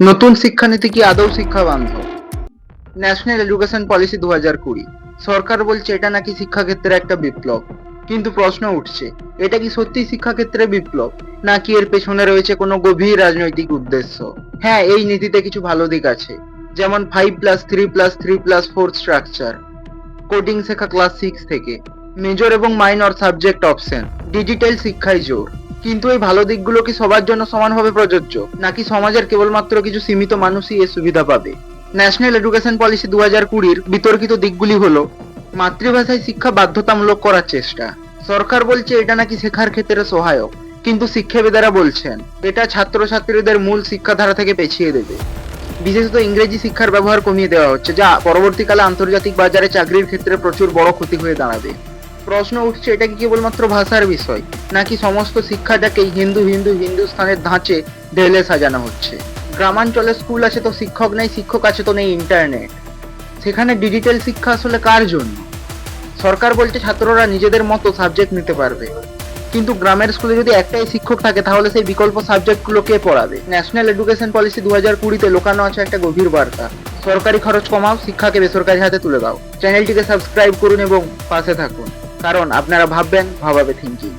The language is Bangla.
নতুন শিক্ষানীতি কি আদৌ শিক্ষা বান্ধব? ন্যাশনাল এডুকেশন পলিসি দু হাজার কুড়ি। সরকার বলছে এটা নাকি শিক্ষাক্ষেত্রে একটা বিপ্লব। কিন্তু প্রশ্ন উঠছে, এটা কি সত্যি শিক্ষাক্ষেত্রে বিপ্লব? নাকি এর পেছনে রয়েছে কোনো গভীর রাজনৈতিক উদ্দেশ্য? হ্যাঁ এই নীতিতে কিছু ভালো দিক আছে। যেমন five plus three plus three plus four structure coding শেখা ক্লাস সিক্স থেকে। মেজর এবং মাইনর সাবজেক্ট অপশন ডিজিটাল শিক্ষায় জোর। কিন্তু এই ভালো দিকগুলো কি সবার জন্য সমানভাবে প্রযোজ্য? নাকি সমাজের কেবলমাত্র কিছু সীমিত মানুষই এর সুবিধা পাবে? ন্যাশনাল এডুকেশন পলিসি দু হাজার কুড়ির বিতর্কিত দিকগুলি হলো, মাতৃভাষায় শিক্ষা বাধ্যতামূলক করার চেষ্টা। সরকার বলছে এটা নাকি শেখার ক্ষেত্রে সহায়ক, কিন্তু শিক্ষাবিদেরা বলছেন, এটা ছাত্রছাত্রীদের মূল শিক্ষাধারা থেকে পেছিয়ে দেবে। বিশেষত ইংরেজি শিক্ষার ব্যবহার কমিয়ে দেওয়া হচ্ছে, যা পরবর্তীকালে আন্তর্জাতিক বাজারে চাকরির ক্ষেত্রে প্রচুর বড় ক্ষতি হয়ে দাঁড়াবে। প্রশ্ন উঠছে, এটা কি কেবলমাত্র ভাষার বিষয়? নাকি সমস্ত শিক্ষাটাকেই হিন্দু হিন্দু, হিন্দুস্থানের ধাঁচে ঢেলে সাজানো হচ্ছে? গ্রামাঞ্চলে স্কুল আছে তো শিক্ষক নেই, শিক্ষক আছে তো নেই ইন্টারনেট সেখানে ডিজিটাল শিক্ষা আসলে কার জন্য? সরকার বলছে ছাত্ররা নিজেদের মতো সাবজেক্ট নিতে পারবে। কিন্তু গ্রামের স্কুলে যদি একটাই শিক্ষক থাকে, তাহলে সেই বিকল্প সাবজেক্টগুলো কে পড়াবে? ন্যাশনাল এডুকেশন পলিসি দু হাজার কুড়িতে লোকানো আছে একটা গভীর বার্তা। সরকারি খরচ কমাও, শিক্ষাকে বেসরকারি হাতে তুলে দাও। চ্যানেলটিকে সাবস্ক্রাইব করুন এবং পাশে থাকুন। কারণ আপনারা ভাববেন ভাবাবে থিঙ্কিং